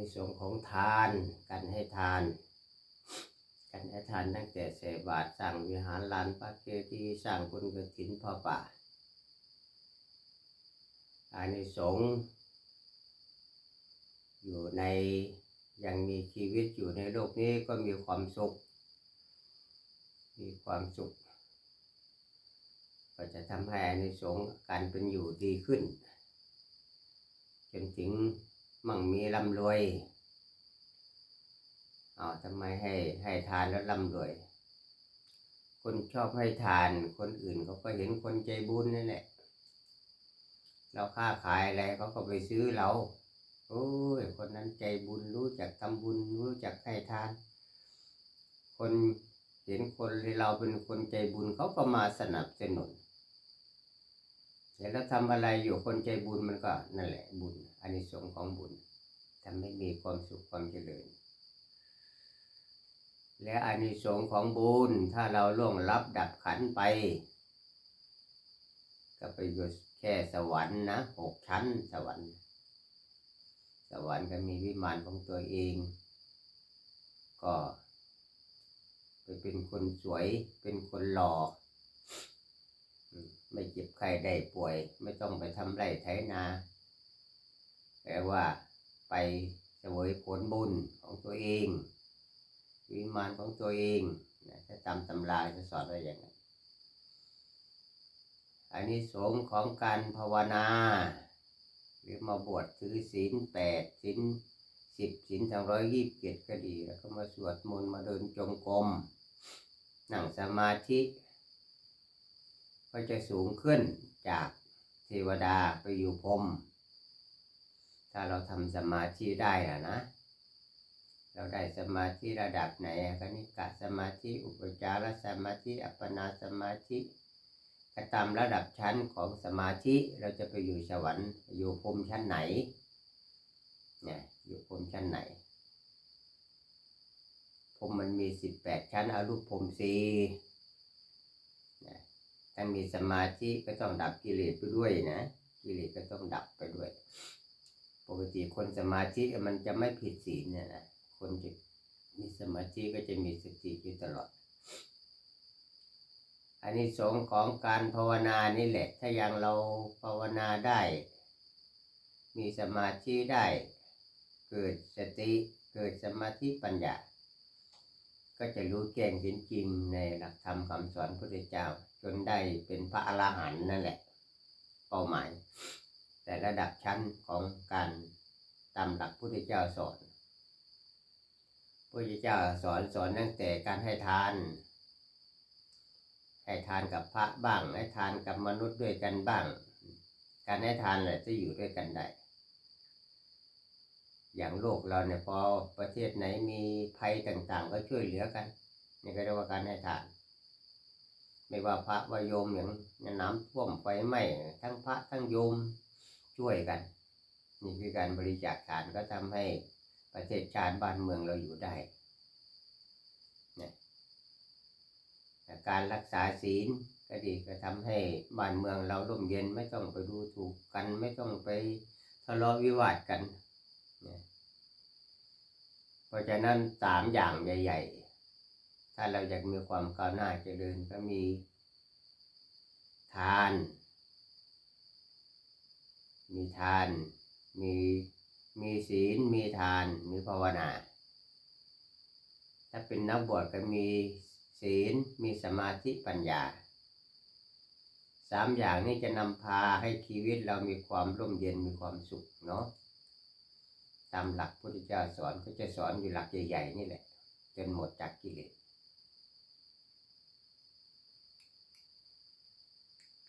ในสงส์ของทานกันให้ทานกันให้ทานตั้งแต่ใส่บาตรสร้างวิหารลานพระเกตีสร้างบุญกฐินพ่อป่าอานิสงส์อยู่ในยังมีชีวิตอยู่ในโลกนี้ก็มีความสุข มีความสุข ก็จะทำให้อานิสงส์การเป็นอยู่ดีขึ้นจนถึง มั่งมีร่ำรวยอ้าทำไมให้ให้ทานแล้วร่ำรวย คนชอบให้ทานคนอื่นเขาก็เห็นคนใจบุญนั่นแหละ เราค้าขายอะไรเขาก็ไปซื้อเราโอ้ยคนนั้นใจบุญรู้จักทำบุญรู้จักให้ทาน คนเห็นคนเราเป็นคนใจบุญเขาก็มาสนับสนุน เห็นเราทำอะไรอยู่คนใจบุญมันก็นั่นแหละบุญอานิสงส์ของบุญทำให้มีความสุขความเจริญ และอานิสงส์ของบุญถ้าเราล่วงลับดับขันไป ก็ไปอยู่แค่สวรรค์นะหกชั้นสวรรค์ สวรรค์ก็มีวิมานของตัวเอง ก็ไปเป็นคนสวยเป็นคนหล่อ ไม่เจ็บไข้ได้ป่วย ไม่ต้องไปทำไร่ไถนาแต่ว่าไปเสวยผลบุญของตัวเอง วิมานของตัวเองนะถ้าตามตำราจะสอนไว้อย่างนั้นอันนี้สงของการภาวนา หรือมาบวชถือศีลแปดศีลสิบศีลสองร้อยยี่สิบเจ็ดก็ดี แล้วก็มาสวดมนต์มาเดินจงกรมนั่งสมาธิ ก็จะสูงขึ้นจากเทวดาไปอยู่พรมถ้าเราทำสมาธิได้อะนะ เราได้สมาธิระดับไหนอะคณิกะสมาธิอุปจารสมาธิอัปปนาสมาธิก็ตามระดับชั้นของสมาธิเราจะไปอยู่สวรรค์อยู่พรมชั้นไหนเนี่ยอยู่พรมชั้นไหนพรมมันมีสิบแปดชั้นอารูปพรมสี่ ถ้ามีสมาธิก็ต้องดับกิเลสไปด้วยนะกิเลสก็ต้องดับไปด้วย ปกติคนสมาธิมันจะไม่ผิดศีลเนี่ยนะคนจะมีสมาธิก็จะมีสติอยู่ตลอดอันนี้สงของการภาวนานี่แหละ ถ้าย่างเราภาวนาได้ มีสมาธิได้ เกิดสติ เกิดสมาธิปัญญา ก็จะรู้แจ้งเห็นจริงในหลักธรรมคำสอนพระพุทธเจ้า จนได้เป็นพระอรหันต์นั่นแหละเป้าหมาย แต่ระดับชั้นของการตามหลักพุทธเจ้าสอนพุทธเจ้าสอนสอนตั้งแต่การให้ทาน ให้ทานกับพระบ้างให้ทานกับมนุษย์ด้วยกันบ้าง การให้ทานแหละจะอยู่ด้วยกันได้ อย่างโลกเราเนี่ยพอประเทศไหนมีภัยต่างๆ ก็ช่วยเหลือกันนี่ก็เรียกว่าการให้ทาน ไม่ว่าพระว่าโยมอย่างน้ำท่วมไฟไหม้ทั้งพระทั้งโยมช่วยกัน นี่คือการบริจาคทานก็ทำให้ประเทศชาติบ้านเมืองเราอยู่ได้นี่การรักษาศีลก็ดีก็ทำให้บ้านเมืองเราร่มเย็นไม่ต้องไปดูถูกกัน ไม่ต้องไปทะเลาะวิวาทกัน เพราะฉะนั้นสามอย่างใหญ่ ๆ ถ้าเราอยากมีความก้าวหน้าเจริญก็มี ทาน มีทาน มีมีศีล มีทาน มีภาวนา ถ้าเป็นนักบวชก็มีศีล มีสมาธิปัญญาสามอย่างนี้จะนำพาให้ชีวิตเรามีความร่มเย็นมีความสุขเนาะ ตามหลักพุทธเจ้าสอนก็จะสอนอยู่หลักใหญ่ๆนี่แหละ จนหมดจากกิเลส